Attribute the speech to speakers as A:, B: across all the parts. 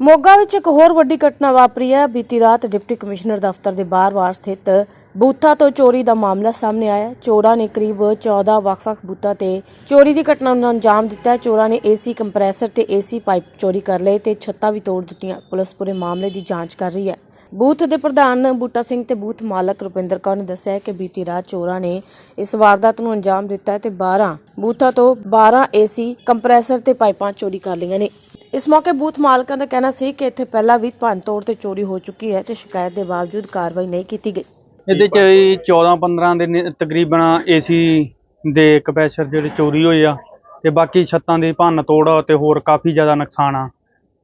A: ਮੋਗਾ ਵਿੱਚ ਇੱਕ ਹੋਰ ਵੱਡੀ ਘਟਨਾ ਵਾਪਰੀ ਹੈ। ਬੀਤੀ ਰਾਤ ਡਿਪਟੀ ਕਮਿਸ਼ਨਰ ਦਫ਼ਤਰ ਦੇ ਬਾਹਰ-ਬਾਹਰ ਸਥਿਤ ਬੂਥਾਂ ਤੋਂ ਚੋਰੀ ਦਾ ਮਾਮਲਾ ਸਾਹਮਣੇ ਆਇਆ। ਚੋਰਾਂ ਨੇ ਕਰੀਬ 14 ਵੱਖ-ਵੱਖ ਬੂਥਾਂ ਤੇ ਚੋਰੀ ਦੀ ਘਟਨਾ ਨੂੰ ਅੰਜਾਮ ਦਿੱਤਾ। ਚੋਰਾਂ ਨੇ ਏਸੀ ਕੰਪਰੈਸਰ ਤੇ ਏਸੀ ਪਾਈਪ ਚੋਰੀ ਕਰ ਲਏ ਤੇ ਛੱਤਾਂ ਵੀ ਤੋੜ ਦਿੱਤੀਆਂ। ਪੁਲਿਸ ਪੂਰੇ ਮਾਮਲੇ ਦੀ ਜਾਂਚ ਕਰ ਰਹੀ ਹੈ। ਬੂਥ ਦੇ ਪ੍ਰਧਾਨ ਬੂਟਾ ਸਿੰਘ ਤੇ ਬੂਥ ਮਾਲਕ ਰੁਪਿੰਦਰ ਕੌਰ ਨੇ ਦੱਸਿਆ ਕਿ ਬੀਤੀ ਰਾਤ ਚੋਰਾਂ ਨੇ ਇਸ ਵਾਰਦਾਤ ਨੂੰ ਅੰਜਾਮ ਦਿੱਤਾ ਤੇ 12 ਬੂਥਾਂ ਤੋਂ 12 ਏਸੀ ਕੰਪਰੈਸਰ ਤੇ ਪਾਈਪਾਂ ਚੋਰੀ ਕਰ ਲਈਆਂ ਨੇ। ਇਸ ਮੌਕੇ ਬੂਥ ਮਾਲਕਾਂ ਦਾ ਕਹਿਣਾ ਸੀ ਕਿ ਇੱਥੇ ਪਹਿਲਾਂ ਵੀ ਭੰਨ ਤੇ ਚੋਰੀ ਹੋ ਚੁੱਕੀ ਹੈ ਤੇ ਸ਼ਿਕਾਇਤ ਦੇ ਬਾਵਜੂਦ ਕਾਰਵਾਈ ਨਹੀਂ ਕੀਤੀ ਗਈ।
B: ਇਹਦੇ ਚ 14 15 ਦੇ ਨੇ- ਤਕਰੀਬਨ ਏਸੀ ਦੇ ਕਪੈਸਰ ਜਿਹੜੇ ਚੋਰੀ ਹੋਏ ਆ ਤੇ ਬਾਕੀ ਛੱਤਾਂ ਦੀ ਭੰਨ ਤੋੜ ਤੇ ਹੋਰ ਕਾਫੀ ਜ਼ਿਆਦਾ ਨੁਕਸਾਨ ਆ।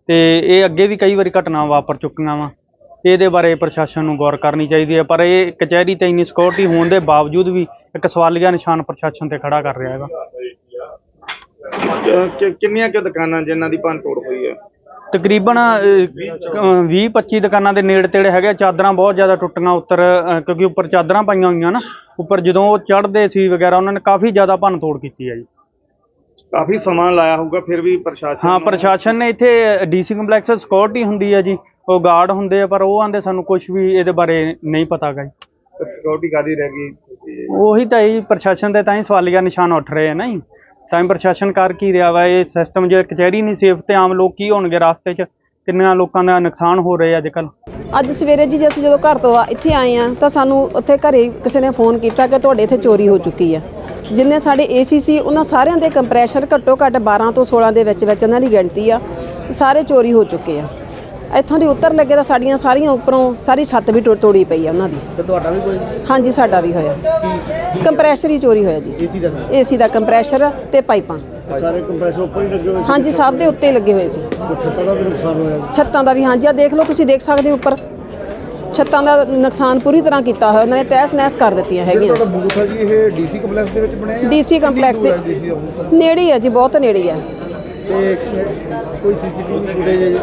B: ਤੇ ਇਹ ਅੱਗੇ ਵੀ ਕਈ ਵਾਰੀ ਘਟਨਾ ਵਾਪਰ ਚੁੱਕੀਆਂ ਵਾ। ਇਹਦੇ ਬਾਰੇ ਪ੍ਰਸ਼ਾਸਨ ਨੂੰ ਗੌਰ ਕਰਨੀ ਚਾਹੀਦੀ ਹੈ, ਪਰ ਇਹ ਕਚਹਿਰੀ ਤੇ ਇੰਨੀ ਸਿਕਿਉਰਿਟੀ ਹੋਣ ਦੇ ਬਾਵਜੂਦ ਵੀ ਇੱਕ ਸਵਾਲੀਆ ਨਿਸ਼ਾਨ ਪ੍ਰਸ਼ਾਸਨ ਤੇ ਖੜਾ ਕਰ ਰਿਹਾ ਹੈਗਾ।
C: ਕਿ- ਕਿੰਨੀਆਂ ਕਿ ਦੁਕਾਨਾਂ ਜਿਨ੍ਹਾਂ ਦੀ ਭੰਨ ਤੋੜ ਹੋਈ ਹੈ?
B: ਤਕਰੀਬਨ 20 25 ਦੁਕਾਨਾਂ ਦੇ ਨੇੜੇ ਤੇੜੇ ਹੈਗੇ ਚਾਦਰਾਂ ਬਹੁਤ ਜ਼ਿਆਦਾ ਟੁੱਟੀਆਂ ਉੱਤਰ ਕਿਉਂਕਿ ਉੱਪਰ ਚਾਦਰਾਂ ਪਾਈਆਂ ਹੋਈਆਂ ਨਾ। ਉੱਪਰ ਜਦੋਂ ਉਹ ਚੜ੍ਹਦੇ ਸੀ ਵਗੈਰਾ ਉਹਨਾਂ ਨੇ ਕਾਫੀ ਜ਼ਿਆਦਾ ਭੰਨ ਤੋੜ ਕੀਤੀ ਹੈ ਜੀ।
C: ਕਾਫੀ ਸਮਾਂ ਲਾਇਆ ਹੋਊਗਾ ਫਿਰ ਵੀ ਪ੍ਰਸ਼ਾਸਨ
B: ਹਾਂ
C: ਨੂੰ-
B: ਪ੍ਰਸ਼ਾਸਨ ਨੇ ਇੱਥੇ ਡੀਸੀ ਕੰਪਲੈਕਸ ਸਿਕਿਉਰਿਟੀ ਹੁੰਦੀ ਹੈ ਜੀ। ਉਹ ਗਾਰਡ ਹੁੰਦੇ ਆ ਪਰ ਉਹ ਆਂਦੇ ਸਾਨੂੰ ਕੁਝ ਵੀ ਇਹਦੇ ਬਾਰੇ ਨਹੀਂ ਪਤਾਗਾ ਜੀ।
C: ਸਿਕਿਉਰਿਟੀ ਕਾਦੀ ਰਹਿ ਗਈ?
B: ਉਹੀ ਤਾਂ ਇਹ ਪ੍ਰਸ਼ਾਸਨ ਦੇ ਤਾਂ ਹੀ ਸਵਾਲੀਆ ਨਿਸ਼ਾਨ ਉੱਠ ਰਹੇ ਆ ਨਾ ਜੀ। ਤਾਂ ਪ੍ਰਸ਼ਾਸਨ ਕਰ ਕੀ ਰਿਹਾ ਵਾ? ਇਹ ਸਿਸਟਮ ਜੇ ਕਚਹਿਰੀ ਨਹੀਂ ਸੇਫ ਤੇ ਆਮ ਲੋਕ ਕੀ ਹੋਣਗੇ ਰਾਸਤੇ 'ਚ? ਕਿੰਨਾ ਲੋਕਾਂ ਦਾ ਨੁਕਸਾਨ ਹੋ ਰਿਹਾ ਅੱਜ ਕੱਲ੍ਹ
D: ਅੱਜ ਸਵੇਰੇ ਜੀ ਅਸੀਂ ਜਦੋਂ ਘਰ ਤੋਂ ਇੱਥੇ ਆਏ ਆ ਤਾਂ ਸਾਨੂੰ ਉੱਥੇ ਘਰੇ ਕਿਸੇ ਨੇ ਫੋਨ ਕੀਤਾ ਕਿ ਤੁਹਾਡੇ ਇੱਥੇ ਚੋਰੀ ਹੋ ਚੁੱਕੀ ਆ। ਜਿੰਨੇ ਸਾਡੇ ਏਸੀ ਸੀ ਉਹਨਾਂ ਸਾਰਿਆਂ ਦੇ ਕੰਪਰੈਸ਼ਰ ਘੱਟੋ ਘੱਟ 12 ਤੋਂ 16 ਦੇ ਵਿੱਚ ਵਿੱਚ ਉਹਨਾਂ ਦੀ ਗਿਣਤੀ ਆ, ਸਾਰੇ ਚੋਰੀ ਹੋ ਚੁੱਕੇ ਆ। ਇੱਥੋਂ ਦੀ ਉੱਤਰ ਲੱਗੇ ਤਾਂ ਸਾਡੀਆਂ ਸਾਰੀਆਂ ਉੱਪਰੋਂ ਸਾਰੀ ਛੱਤ ਵੀ ਟੁੱਟ ਤੋੜੀ ਪਈ ਆ ਉਹਨਾਂ ਦੀ।
E: ਤੇ ਤੁਹਾਡਾ ਵੀ ਕੋਈ?
D: ਹਾਂਜੀ ਸਾਡਾ ਵੀ ਹੋਇਆ। ਕੰਪਰੈਸ਼ਰ ਹੀ ਚੋਰੀ ਹੋਇਆ ਜੀ।
E: ਏਸੀ ਦਾ?
D: ਏਸੀ ਦਾ ਕੰਪਰੈਸ਼ਰ ਤੇ ਪਾਈਪਾਂ।
E: ਸਾਰੇ ਕੰਪਰੈਸਰ ਉੱਪਰ ਹੀ ਲੱਗੇ ਹੋਏ ਸੀ?
D: ਹਾਂਜੀ ਸਭ ਦੇ ਉੱਤੇ ਲੱਗੇ ਹੋਏ ਸੀ।
E: ਛੱਤਾਂ ਦਾ ਵੀ ਨੁਕਸਾਨ ਹੋਇਆ?
D: ਛੱਤਾਂ ਦਾ ਵੀ ਹਾਂਜੀ ਆ ਦੇਖ ਲਓ ਤੁਸੀਂ ਦੇਖ ਸਕਦੇ ਹੋ ਉੱਪਰ। ਛੱਤਾਂ ਦਾ ਨੁਕਸਾਨ ਪੂਰੀ ਤਰ੍ਹਾਂ ਕੀਤਾ ਹੋਇਆ ਉਹਨਾਂ ਨੇ ਤਹਿਸ ਨਹਿਸ ਕਰ ਦਿੱਤੀਆਂ ਹੈਗੀਆਂ।
E: ਤੁਹਾਡਾ ਬੂਥ ਹੈ ਜੀ ਇਹ ਡੀਸੀ ਕੰਪਲੈਕਸ ਦੇ ਵਿੱਚ ਬਣਿਆ
D: ਡੀਸੀ ਕੰਪਲੈਕਸ ਦੇ ਨੇੜੇ ਹੀ ਆ ਜੀ ਬਹੁਤ ਨੇੜੇ ਹੀ ਆ।
E: ਤੇ ਕੋਈ ਸੀਸੀਟੀਵੀ ਫੁਟੇਜ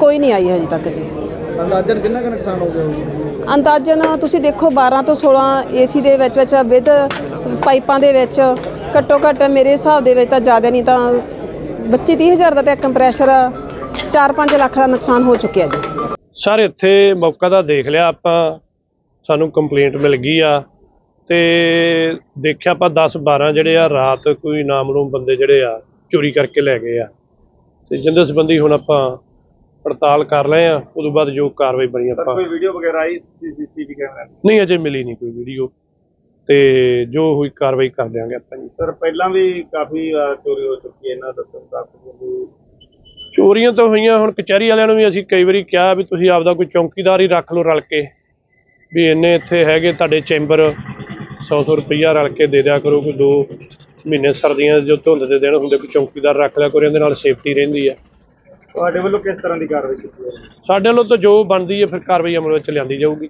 D: ਕੋਈ ਨਹੀਂ ਆਈ ਹਜੇ ਤੱਕ ਜੀ।
E: ਅੰਦਾਜ਼ਨ ਕਿੰਨਾ ਕੁ ਨੁਕਸਾਨ ਹੋ ਗਿਆ ਹੋਊਗਾ
D: ਅੰਦਾਜ਼ਨ ਤੁਸੀਂ ਦੇਖੋ 12 ਤੋਂ 16 ਏਸੀ ਦੇ ਵਿੱਚ ਵਿੱਚ ਵਿਦ ਪਾਈਪਾਂ ਦੇ ਵਿੱਚ ਘੱਟੋ ਘੱਟ ਮੇਰੇ ਹਿਸਾਬ ਦੇ ਵਿੱਚ ਤਾਂ ਜ਼ਿਆਦਾ ਨਹੀਂ ਤਾਂ 25 30 ਹਜ਼ਾਰ ਦਾ ਤਾਂ ਕੰਪਰੈਸ਼ਰ 4-5 ਲੱਖ ਦਾ ਨੁਕਸਾਨ ਹੋ ਚੁੱਕਿਆ ਜੀ।
F: ਸਰ ਇੱਥੇ ਮੌਕਾ ਦਾ ਦੇਖ ਲਿਆ ਆਪਾਂ। ਸਾਨੂੰ ਕੰਪਲੇਂਟ ਮਿਲ ਗਈ ਆ। ਤੇ ਦੇਖਿਆ ਆਪਾਂ 10 12 ਜਿਹੜੇ ਆ ਰਾਤ ਕੋਈ ਨਾਮਲੂਮ ਬੰਦੇ ਜਿਹੜੇ ਆ ਚੋਰੀ ਕਰਕੇ ਲੈ ਗਏ ਆ। ਤੇ ਜਿੰਦੇ ਸੰਬੰਧੀ ਹੁਣ ਆਪਾਂ ਪੜਤਾਲ ਕਰ ਰਹੇ ਆ ਉਦੋਂ ਬਾਅਦ ਜੋ ਕਾਰਵਾਈ ਬਣੀ ਆਪਾਂ
C: ਕੋਈ ਵੀਡੀਓ ਵਗੈਰਾ ਆਈ ਸੀਸੀਟੀਵੀ ਕੈਮਰਾ
F: ਨਹੀਂ ਅਜੇ ਮਿਲੀ ਨਹੀਂ ਕੋਈ ਵੀਡੀਓ ਤੇ ਜੋ ਹੋਈ ਕਾਰਵਾਈ ਕਰ ਦਿਆਂਗੇ ਆਪਾਂ ਜੀ।
C: ਸਰ ਪਹਿਲਾਂ ਵੀ ਕਾਫੀ ਚੋਰੀ ਹੋ ਚੁੱਕੀ ਹੈ ਇਹਨਾਂ ਦੱਸਣ ਵੀ
F: ਚੋਰੀਆਂ ਤਾਂ ਹੋਈਆਂ ਹੁਣ ਕਚਹਿਰੀ ਵਾਲਿਆਂ ਨੂੰ ਵੀ ਅਸੀਂ ਕਈ ਵਾਰੀ ਕਿਹਾ ਵੀ ਤੁਸੀਂ ਆਪਦਾ ਕੋਈ ਚੌਕੀਦਾਰ ਹੀ ਰੱਖ ਲਓ ਰਲ ਕੇ। ਵੀ ਇੰਨੇ ਇੱਥੇ ਹੈਗੇ ਤੁਹਾਡੇ ਚੈਂਬਰ 100-100 ਰੁਪਈਆ ਰਲ ਕੇ ਦੇ ਦਿਆ ਕਰੋ ਕੋਈ ਦੋ ਮਹੀਨੇ ਸਰਦੀਆਂ ਦੇ ਜੋ ਧੁੰਦ ਦੇ ਦਿਨ ਹੁੰਦੇ ਕੋਈ ਚੌਕੀਦਾਰ ਰੱਖ ਲਿਆ ਕਰੋ ਇਹਦੇ ਨਾਲ ਸੇਫਟੀ ਰਹਿੰਦੀ ਆ।
C: ਤੁਹਾਡੇ ਵੱਲੋਂ ਕਿਸ ਤਰ੍ਹਾਂ ਦੀ ਕਾਰਵਾਈ ਕੀਤੀ ਹੈ
F: ਸਾਡੇ ਵੱਲੋਂ ਤਾਂ ਜੋ ਬਣਦੀ ਹੈ ਫਿਰ ਕਾਰਵਾਈ ਅਮਲ ਵਿੱਚ ਲਿਆਂਦੀ ਜਾਊਗੀ।